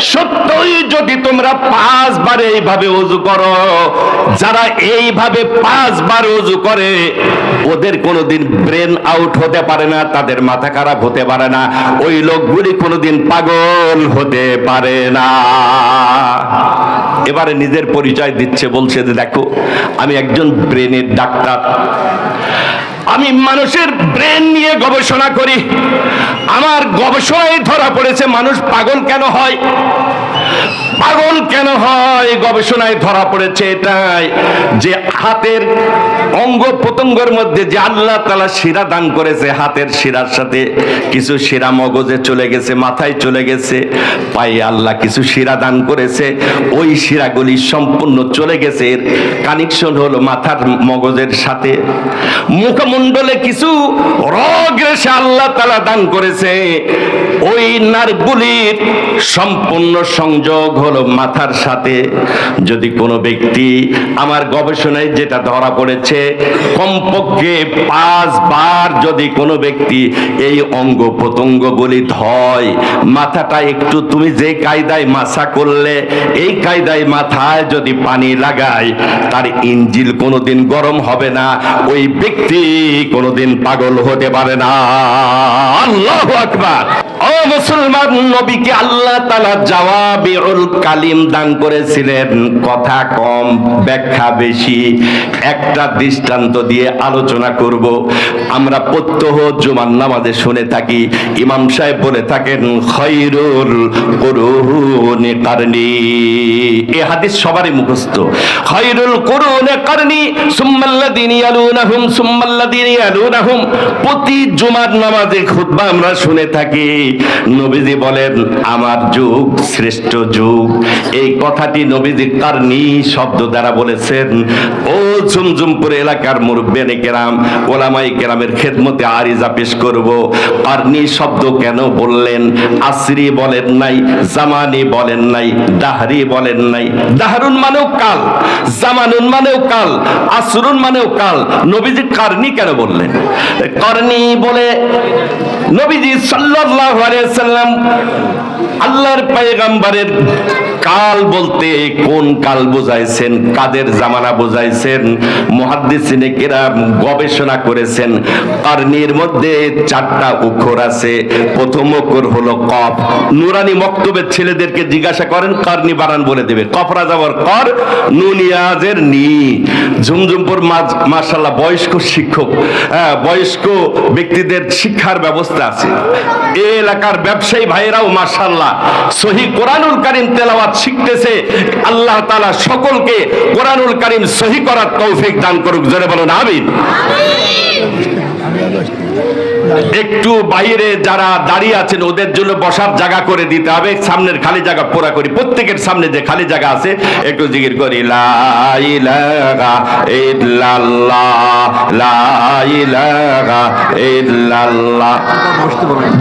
সত্যই যদি তোমরা পাঁচবার এইভাবে উজু করো, যারা এইভাবে পাঁচবার উজু করে, ওদের কোনোদিন ব্রেন আউট হতে পারে না, তাদের মাথা খারাপ হতে পারে না। ওই লোকগুলি কোনোদিন পাগল হতে পারে না। এবারে নিজের পরিচয় দিচ্ছে, বলছে যে দেখো, আমি একজন ব্রেনের ডাক্তার। আমি মানুষের ব্রেন নিয়ে গবেষণা করি। আমার গবেষণায় ধরা পড়েছে মানুষ পাগল কেন হয়? কেন হয়? গবেষণায় ধরা পড়েছে এটাই যে হাতের অঙ্গ প্রত্যঙ্গের মধ্যে যে আল্লাহ তালা শিরা দান করেছে, হাতের শিরার সাথে কিছু শিরা মগজে চলে গেছে, মাথায় চলে গেছে, পায়ে আল্লাহ কিছু শিরা দান করেছে, ওই শিরাগুলি সম্পূর্ণ চলে গেছে। এর কানেকশন হলো মাথার মগজের সাথে। মুখমণ্ডলে কিছু রগ রেশে আল্লাহ তালা দান করেছে। ওই নার্ভগুলির সম্পূর্ণ সংযোগ হলো মাথার সাথে যদি কোনো ব্যক্তি আমার গবেষণায় যেটা ধরা পড়েছে, কমপক্ষে পাঁচবার যদি কোনো ব্যক্তি এই অঙ্গ প্রত্যঙ্গগুলি ধয়, মাথাটা একটু তুমি যে কায়দায় মাসা করলে, এই কায়দায় মাথায় যদি পানি লাগায়, তার ইঞ্জিল কোনোদিন গরম হবে না, ওই ব্যক্তি কোনোদিন পাগল হতে পারে না। আল্লাহ আকবার। ও মুসলমান নবীকে আল্লাহ তালা জওয়াবিউল কালিম দান করেছিলেন। কথা কম, ব্যাখ্যা বেশি। একটা দৃষ্টান্ত দিয়ে আলোচনা করব। আমরা প্রত্যহ জুমার নামাজে শুনে থাকি। ইমাম সাহেব বলে থাকেন, খৈরুল এ হাদিস সবারই মুখস্থ। খৈরুল প্রতি জুমার নামাজে আমরা শুনে থাকি। নবীজি বলেন, আমার যুগ শ্রেষ্ঠ যুগ। এই কথাটি নবীজি কারনি শব্দ দ্বারা বলেছেন, ও ঝুমঝুমপুর এলাকার মুরব্বেনে কেরাম ওলামাই কেরামের খেদমতে আরিজা পেশ করব। কারনি শব্দ কেন বললেন? আসরি বলেন নাই, জামানি বলেন নাই, দাহরি বলেন নাই। দাহরুন মানেও কাল, জামানুন মানেও কাল, আসরুন মানেও কাল। নবীজি কারনি কেন বললেন? কারনি বলে নবীজি সাল্লাল্লাহু আলাইহি সাল্লাম আল্লাহর পয়গম্বরের কাল বলতে কোন কাল বোঝাইছেন? কাদের জামানা বোঝাইছেন? মুহাদ্দিসিনে কেরাম গবেষণা করেছেন। কারনির মধ্যে চারটা অক্ষর আছে। প্রথম অক্ষর হলো কফ। নুরানি মক্তবের ছেলেদেরকে জিজ্ঞাসা করেন কারনি বানান বলে দেবে কফরা যাবার কর নুনিয়াজের নি। ঝুমঝুমপুর মার্শাল্লাহ বয়স্ক শিক্ষক হ্যাঁ বয়স্ক ব্যক্তিদের শিক্ষার ব্যবস্থা আছে। এই এলাকার ব্যবসায়ী ভাইয়েরাও মার্শাল্লাহ সহি কোরআনুল কারিম তেলাওয়াত শিখতেছে আল্লাহ তালা সকলকে কোরআনুল কারিম সহি করার তৌফিক দান করুক। জোরে বলুন আমিন। একটু বাইরে যারা দাঁড়িয়ে আছেন, ওদের জন্য বসার জায়গা করে দিতে হবে। সামনের খালি জায়গা পুরা করি। প্রত্যেকের সামনে যে খালি জায়গা আছে, একটু জিকির করি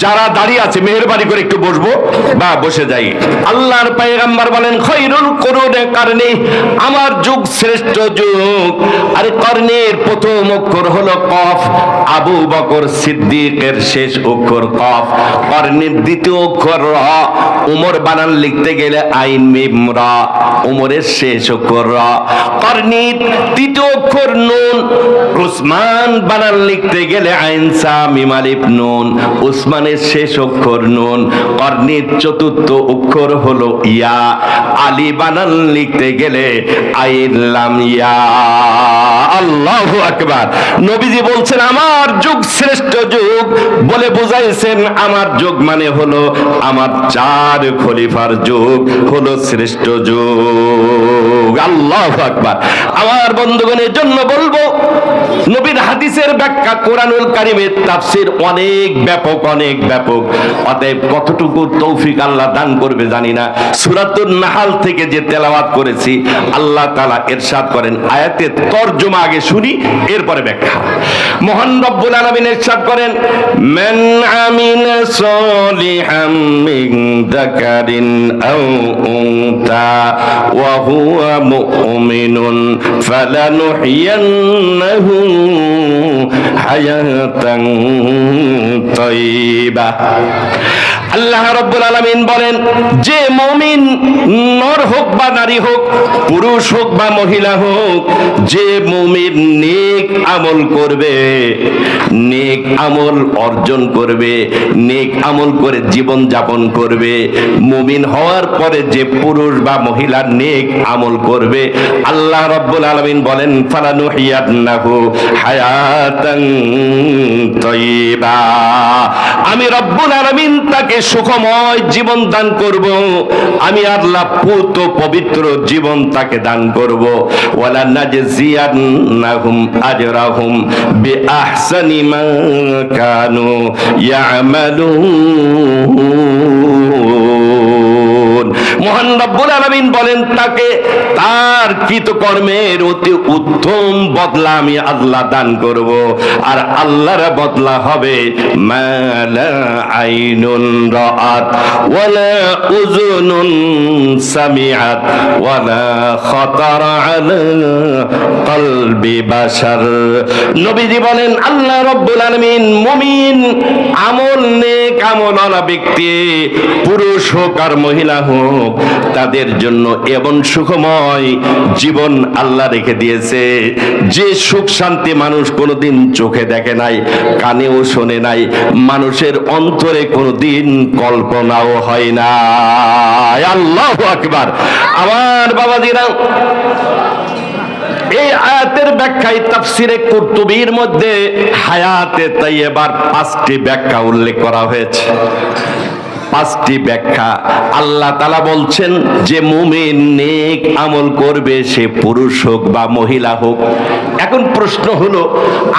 যারা দাঁড়িয়ে আছে, মেহেরবানি করে একটু বসবো, বা বসে যাই। আল্লাহর পয়গম্বর বলেন, খৈরুল করুনে কারণে, আমার যুগ শ্রেষ্ঠ যুগ। আর কর্ণের প্রথম অক্ষর হলো কফ, আবু বকর সিদ্দিকের শেষ অক্ষর কফ কর্ণের দ্বিতীয় অক্ষর র। উমর বানান লিখতে গেলে আইন মিম র উমরের শেষ অক্ষর র। কর্ণের তৃতীয় অক্ষর নুন, উসমান বানান লিখতে গেলে আইন সা মিম আলিফ নুন, উসমানের শেষ অক্ষর নুন কর্ণের চতুর্থ অক্ষর হলো ইয়া, আলী বানান লিখতে গেলে আইলাম ইয়া। আল্লাহু আকবার। নবীজি বলছেন, আমার যুগ শ্রেষ্ঠ যুগ বলে বুঝাইছেন, আমার যুগ মানে হলো আমার চার খলিফার যুগ, হলো শ্রেষ্ঠ যুগ। আল্লাহু আকবার। আমার বন্ধুগণের জন্য বলব, নবীর হাদিসের ব্যাখ্যা কোরআনুল কারিমের তাফসির অনেক ব্যাপক অনেক ব্যাপক। অতএব কতটুকু তৌফিক আল্লাহ দান করবে জানি না। সূরাতুন নাহাল থেকে যে তেলাওয়াত করেছি, আল্লাহ তাআলা ইরশাদ করেন। আয়াতের তর্জমা আগে শুনি, এরপরে ব্যাখ্যা। মহান রব্বুল আলামিন ইরশাদ করেন মান আমিলা সালিহাম মিন যাকারিন আও উনসা ওয়া হুয়া মুমিনুন ফালানুহyiyannaহু হায়াতান তাইয়্যিবা আল্লাহ রব্বুল আলামিন বলেন, যে মুমিন নর হোক বা নারী হোক, পুরুষ হোক বা মহিলা হোক, যে মুমিন নেক আমল করবে, নেক আমল অর্জন করবে, নেক আমল করে জীবন যাপন করবে, মুমিন হওয়ার পরে যে পুরুষ বা মহিলা নেক আমল করবে, আল্লাহ রব্বুল আলামিন বলেন ফালানু ফালানুহিয়ান্নাহু হায়াতান তাইয়্যিবা আমি রব্বুল আলামিন তাকে সুখময় জীবন দান করব। আমি আল্লাহ পুত পবিত্র জীবন তাকে দান করব। ওয়ালা নাজজিয়ান্নাহুম আজরাহুম বিআহসানি মা কানু ইয়ামালুন। মহান রব্বুল আলামিন বলেন তাকে, তার কৃতকর্মের অতি উত্তম বদলা আমি আল্লাহ দান করব। আর আল্লাহর বদলা হবে মালা আইনুন রাআত, ওয়ালা উযুনুন সামিআত, ওয়ালা খাতারা আলা কলবি বাশার। নবীজি বলেন, আল্লাহ রব্বুল আলামিন মুমিন, আমল নেক আমলওয়ালা ব্যক্তি, পুরুষ হোক আর মহিলা হোক তাদের জন্য এমন সুখময় জীবন আল্লাহ রেখে দিয়েছে। যে সুখ শান্তি মানুষ কোনোদিন চোখে দেখে নাই, কানেও শোনে নাই, মানুষের অন্তরে কোনোদিন কল্পনাও হয় না। আল্লাহ আকবার। আমার বাবাজিরা, এই আয়াতের ব্যাখ্যায় তাফসিরে কুরতুবির মধ্যে হায়াতে তাইয়েবার পাঁচটি ব্যাখ্যা উল্লেখ করা হয়েছে। পাঁচটি ব্যাখ্যা। আল্লাহ তালা বলছেন, যে মুমিন নেক আমল করবে, সে পুরুষ হোক বা মহিলা হোক। এখন প্রশ্ন হলো,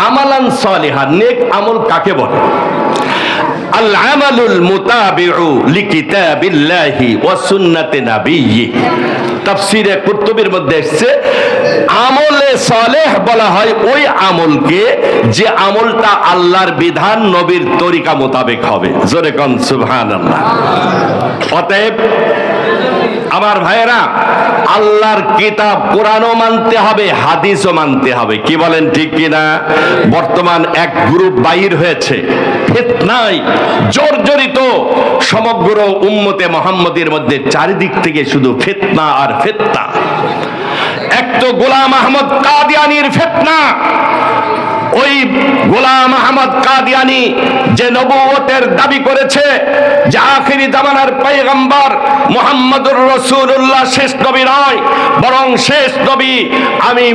আমালান সালিহা, নেক আমল কাকে বলে? আল আমালুল মুতাবিউ লিকিতাবিল্লাহি ওয়া নাবিয়্যি তাফসীরে কুতুবের মধ্যে এসেছে আমলে সালেহ বলা হয়, ওই আমলকে যে আমলটা আল্লাহর বিধান নবীর তরিকা মোতাবেক হবে। জোরে কন অতএব আমার ভাইয়েরা, আল্লাহর কিতাব কোরআনও মানতে হবে, হাদিসও মানতে হবে। কি বলেন ঠিক কিনা? বর্তমান এক গ্রুপ বাইর হয়েছে, ফেতনায় জর্জরিত, সমগ্র উম্মতে মোহাম্মদের মধ্যে চারিদিক থেকে শুধু ফেতনা আর ফেতনা। গোলাম আহমদ কাদিয়ানির ফেতনা। ওই গোলাম আহমদ কাদিয়ানি যে নবুয়তের দাবি করেছে যে আখিরি জামানার পয়গম্বর মুহাম্মদুর রাসূলুল্লাহ শেষ নবী নয়, বরং শেষ নবী আমি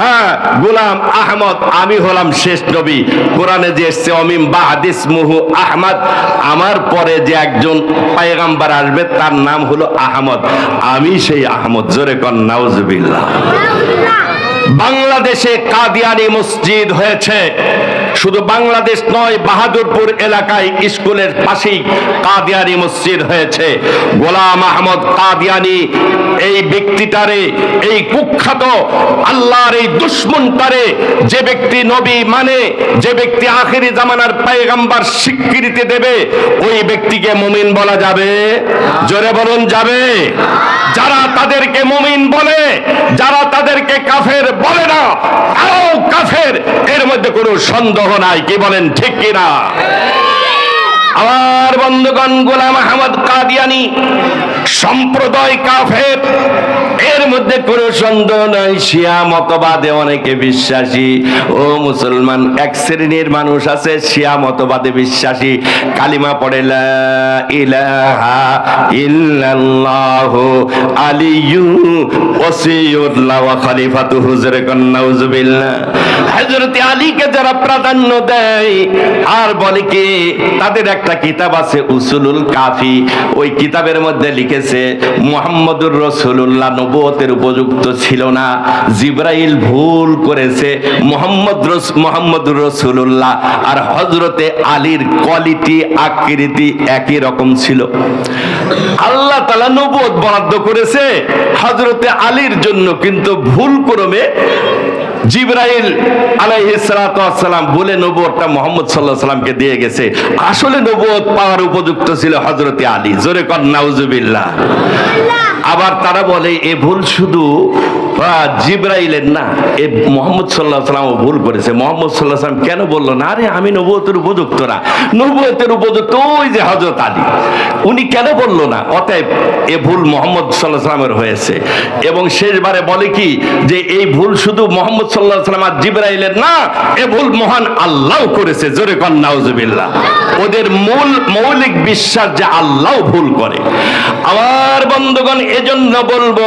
হ্যাঁ গোলাম আহমদ, আমি হলাম শেষ নবী। কোরআনে যে এসছে, অমিম বাহাদিস মুহু আহমদ, আমার পরে যে একজন পয়গম্বর আসবে, তার নাম হলো আহমদ। আমি সেই আহমদ, জোরে কন নাউজুবিল্লাহ। বাংলাদেশে কাদিয়ানি মসজিদ হয়েছে। শুধু বাংলাদেশ নয়, বাহাদুরপুর এলাকায় স্কুলের পাশেই কাদিয়ানি মসজিদ হয়েছে। গোলাম আহমদ কাদিয়ানি এই ব্যক্তিটারে, এই কুখ্যাত আল্লাহর এই দুশ্মনটারে যে ব্যক্তি নবী মানে যে ব্যক্তি আখেরি জামানার পায়গাম্বার স্বীকৃতি দেবে, ওই ব্যক্তিকে মুমিন বলা যাবে। জোরে বলুন, যাবে। যারা তাদেরকে মুমিন বলে, যারা তাদেরকে কাফের বলে না কাফের। এর মধ্যে কোনো সন্দেহ নাই কি বলেন ঠিক কিনা? আমার বন্ধুগণ গোলাম আহমদ কাদিয়ানি সম্প্রদায় কাফের। সন্দেহ নাই শিয়া মতবাদে অনেকে বিশ্বাসী। ও মুসলমান, এক শ্রেণির মানুষ আছে, শিয়া মতবাদে বিশ্বাসী। কালিমা পড়ে আলীকে যারা প্রাধান্য দেয়, আর বলে কি, তাদের একটা কিতাব আছে, উসুলুল কাফি। ওই কিতাবের মধ্যে লিখেছে, মুহাম্মদুর রসুল্লাহ নবুয়তের উপযুক্ত ছিল না। জিব্রাইল ভুল করেছে। মোহাম্মদ মোহাম্মদ রসুল্লাহ আর হজরতে আলীর কোয়ালিটি আকৃতি একই রকম ছিল। আল্লাহ তালা নবুয়ত বরাদ্দ করেছে। হজরতে আলীর জন্য কিন্তু ভুল ক্রমে জিব্রাইল আলাইহিসসালাম বলে নবুয়তটা মোহাম্মদ সাল্লাহ সাল্লামকে দিয়ে গেছে। আসলে নবুয়ত পাওয়ার উপযুক্ত ছিল হজরতে আলী। জোরে কর নাউজুবিল্লাহ। আবার তারা বলে এ ভুল শুধু জিব্রাইলের না, এ মোহাম্মদ সাল্লাহ ভুল করেছে। মোহাম্মদ সাল্লাহ সাল্লাম কেন বলল, না আরে আমি নবুয়তের উপযুক্ত না নবুয়তের উপযুক্ত ওই যে হজরত আলী। উনি কেন বলল না? অতএব এ ভুল মোহাম্মদ সাল্লাহ সাল্লামের হয়েছে। এবং শেষবারে বলে কি যে, এই ভুল শুধু মোহাম্মদ সাল্লাহ সাল্লাম আর জিব্রাইলের না, এ ভুল মহান আল্লাহ করেছে। জোরে কন, নাউজুবিল্লাহ। ওদের মূল মৌলিক বিশ্বাস যে আল্লাহ ভুল করে। আমার বন্ধুগণ, এজন্য বলব,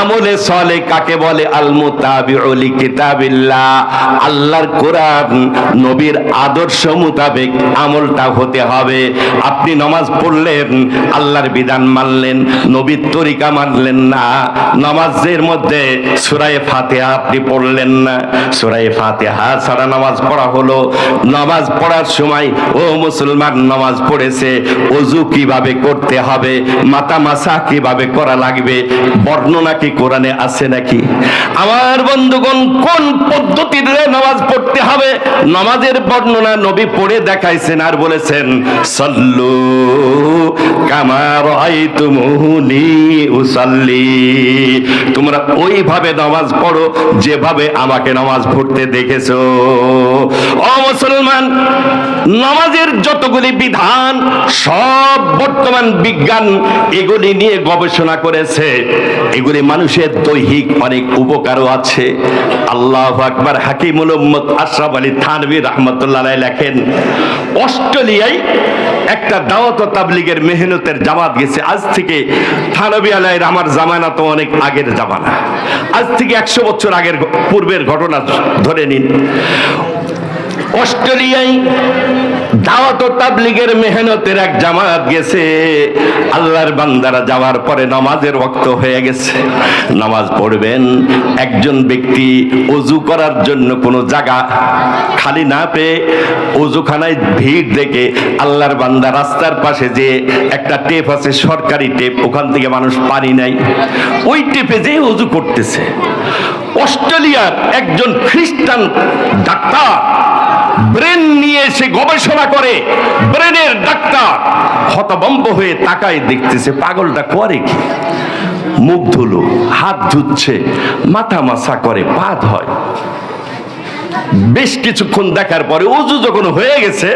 আমলে সলে কাকে বলে? আল মুতাবিউলি কিতাবিল্লাহ আল্লাহর কোরআন নবীর আদর্শ মোতাবেক আমলটা হতে হবে। আপনি নামাজ পড়লেন, আল্লাহর বিধান মানলেন, নবীর তরিকা মানলেন না। নামাজের মধ্যে সুরায়ে ফাতিহা আপনি পড়লেন না। সুরায়ে ফাতিহা ছাড়া নামাজ পড়া হলো। নামাজ পড়ার সময়, ও মুসলমান, নামাজ পড়েছে, অজু কীভাবে করতে হবে? মাতা মাসা কীভাবে করা লাগবে? বর্ণনা কি কোরআনে আছে? নাকি? আমার বন্ধুগণ, কোন পদ্ধতিতে নামাজ পড়তে হবে? নামাজের বর্ণনা নবী পড়ে দেখাইছেন আর বলেছেন, সল্লু কামার আইতুমুনি উসাল্লি। তোমরা ওইভাবে নামাজ পড়ো, যেভাবে আমাকে নামাজ পড়তে দেখেছ। ও মুসলমান, নামাজের যতগুলি বিধান, সব বর্তমান বিজ্ঞান এগুলি নিয়ে গবেষণা করেছে। এগুলি মানুষের দৈহিক অনেক উপকারও আছে। আল্লাহ আকবার হাকিমুল উম্মত আশরাফ আলী থানবী রহমতুল্লাহ লেখেন, অস্ট্রেলিয়ায় একটা দাওয়াত তাবলিগের মেহনতের জামাত গেছে। আজ থেকে থানবী আলাইয়ের আমার জামানা তো অনেক আগের জামানা। আজ থেকে একশো বছর আগের পূর্বের ঘটনা ধরে নিন। অস্ট্রেলিয়ায় দাওয়াত ও তাবলিগের মেহনতের এক জামাত গেছে। আল্লাহর বান্দারা যাওয়ার পরে নামাজের ওয়াক্ত হয়ে গেছে। নামাজ পড়বেন, একজন ব্যক্তি অজু করার জন্য কোনো জায়গা খালি না পেয়ে অজুখানায় ভিড় দেখে আল্লাহর বান্দা রাস্তার পাশে যে একটা টেপ আছে, সরকারি টেপ, ওখান থেকে মানুষ পানি নাই ওই টেপে যে অজু করতেছে। অস্ট্রেলিয়ার একজন খ্রিস্টান ডাক্তার ব্রেন নিয়ে এসে গবেষণা করে, ব্রেনের ডাক্তার হতবম্ব হয়ে তাকায় দেখতেছে পাগলটা করে কি? মুখ ধুলো, হাত ধুচ্ছে, মাথা মাসা করে পা ধয় বেশ কিছুক্ষণ দেখার পরে অজু যখন হয়ে গেছে,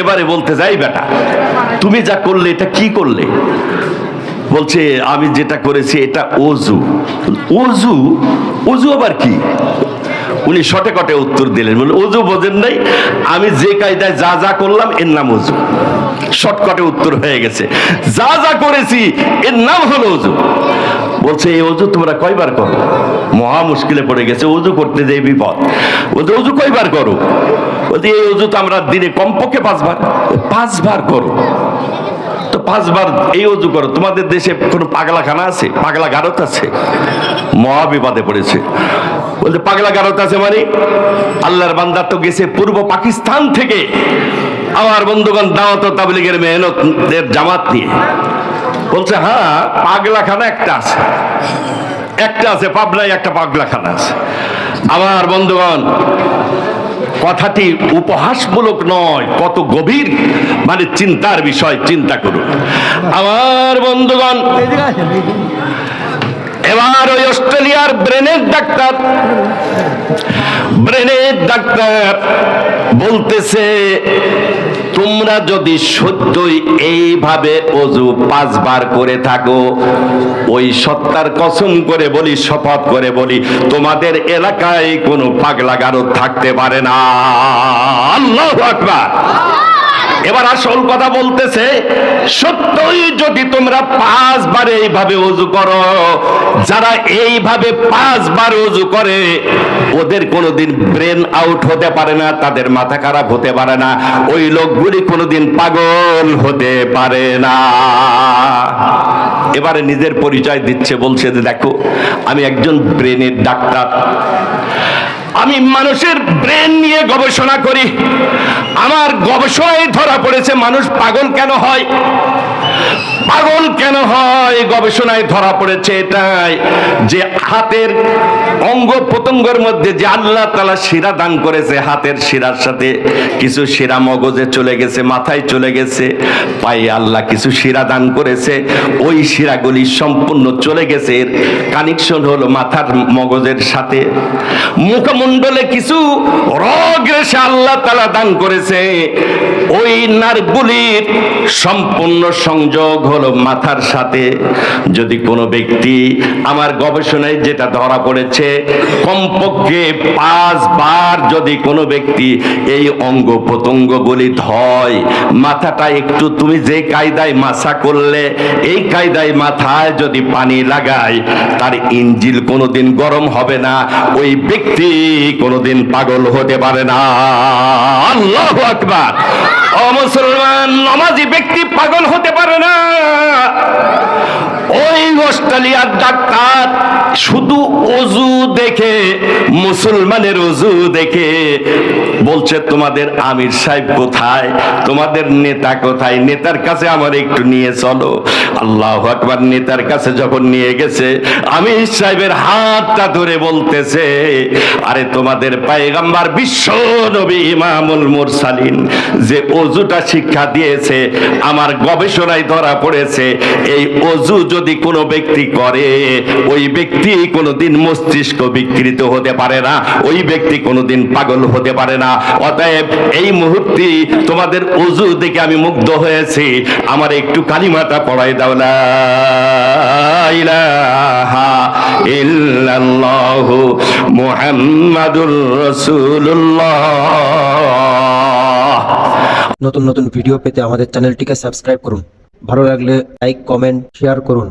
এবারে বলতে যাই বেটা, তুমি যা করলে এটা কি করলে? বলছে, আমি যেটা করেছি এটা অজু অজু অজু আবার কি? উনি শটে কটে উত্তর দিলেন। বলে অজু বোঝেন নাই, আমি যে কায়দায় যা যা করলাম, এর নাম অজু শর্টকটে উত্তর হয়ে গেছে। যা যা করেছি, এর নাম হলো অজু বলছে, এই অজু তোমরা কয়বার করো? মহা মুশকিলে পড়ে গেছে অজু করতে যে বিপদ। বলছে অজু কয়বার করো? বলছে, এই অজু তো আমরা দিনে কমপক্ষে পাঁচবার পাঁচবার করো। তো পাঁচবার এই অজু করো। তোমাদের দেশে কোনো পাগলাখানা আছে? পাগলা গারত আছে? মহা বিপদে পড়েছে। বলছে পাগলা গারত আছে মানে? আল্লাহর বান্দা তো গেছে পূর্ব পাকিস্তান থেকে। আমার বন্ধুগণ দাওয়াত তাবলিগের মেহনতের জামাত নিয়ে। বলছে হ্যাঁ পাগলাখানা একটা আছে। একটা আছে, পাবনায় একটা পাগলাখানা আছে। আমার বন্ধুগণ কথাটি উপহাসমূলক নয়, কত গভীর। মানে চিন্তার বিষয়, চিন্তা করুন। আমার বন্ধুগণ, এবার ওই অস্ট্রেলিয়ার ব্রেনের ডাক্তার ব্রেনের ডাক্তার বলতেছে, তোমরা যদি সত্যই এইভাবে অজু পাঁচবার করে থাকো, ওই সত্তার কসম করে বলি, শপথ করে বলি, তোমাদের এলাকায় কোনো পাগলা গারদ থাকতে পারে না। আল্লাহ আকবার। এবার আসল কথা বলতেছে, সত্যই যদি তোমরা পাঁচবার এইভাবে অজু করো, যারা এইভাবে পাঁচবার অজু করে, ওদের কোনোদিন ব্রেন আউট হতে পারে না, তাদের মাথা খারাপ হতে পারে না, ওই লোকগুলি কোনোদিন পাগল হতে পারে না। এবারে নিজের পরিচয় দিচ্ছে, বলছে যে দেখো, আমি একজন ব্রেনের ডাক্তার। আমি মানুষের ব্রেন নিয়ে গবেষণা করি। আমার গবেষণায় ধরা পড়েছে মানুষ পাগল কেন হয়? পাগল কেন হয়? গবেষণায় ধরা পড়েছে এটাই যে হাতের অঙ্গ প্রত্যঙ্গের মধ্যে যে আল্লাহ তালা শিরা দান করেছে, হাতের শিরার সাথে কিছু শিরা মগজে চলে গেছে, মাথায় চলে গেছে, পায়ে আল্লাহ কিছু শিরা দান করেছে, ওই শিরাগুলি সম্পূর্ণ চলে গেছে। এর কানেকশন হলো মাথার মগজের সাথে। মুখমণ্ডলে কিছু রগ রেশে আল্লাহ তালা দান করেছে। ওই নারগুলির সম্পূর্ণ সংযোগ হলো মাথার সাথে। যদি কোনো ব্যক্তি আমার গবেষণায় যেটা ধরা পড়েছে, কমপক্ষে পাঁচবার যদি কোনো ব্যক্তি এই অঙ্গ প্রত্যঙ্গগুলি ধয় মাথাটা একটু তুমি যে কায়দায় মাসা করলে, এই কায়দায় মাথায় যদি পানি লাগায়, তার ইঞ্জিল কোনোদিন গরম হবে না, ওই ব্যক্তি কোনোদিন পাগল হতে পারে না। আল্লাহ আকবার। ও মুসলমান, নমাজি ব্যক্তি পাগল হতে পারে না। ওই অস্ট্রেলিয়ার ডাক্তার, শুধু অজু দেখে, মুসলমানের অজু দেখে, বলছে, তোমাদের আমির সাহেব কোথায়? তোমাদের নেতা কোথায়? নেতার কাছে আমার একটু নিয়ে চলো। আল্লাহ আকবার, নেতার কাছে যখন নিয়ে গেছে, আমির সাহেবের হাতটা ধরে বলতেছে, আরে, তোমাদের পায়গাম্বার বিশ্ব নবী ইমামুল মুরসালিন, যে অজুটা শিক্ষা দিয়েছে, আমার গবেষণায় ধরা পড়েছে, এই অজু যদি কোনো ব্যক্তি করে, ওই ব্যক্তি কোনোদিন মস্তিষ্ক বিকৃত হতে পারে না, ওই ব্যক্তি কোনোদিন পাগল হতে পারে না। অতএব এই মুহূর্তে তোমাদের অজু দেখে আমি মুগ্ধ হয়েছি। আমার একটু কালিমাটা পড়াই দাও, লা ইলাহা ইল্লাল্লাহু মুহাম্মাদুর রাসূলুল্লাহ। নতুন নতুন ভিডিও পেতে আমাদের চ্যানেলটিকে সাবস্ক্রাইব করুন। ভালো লাগলে লাইক, কমেন্ট, শেয়ার করুন।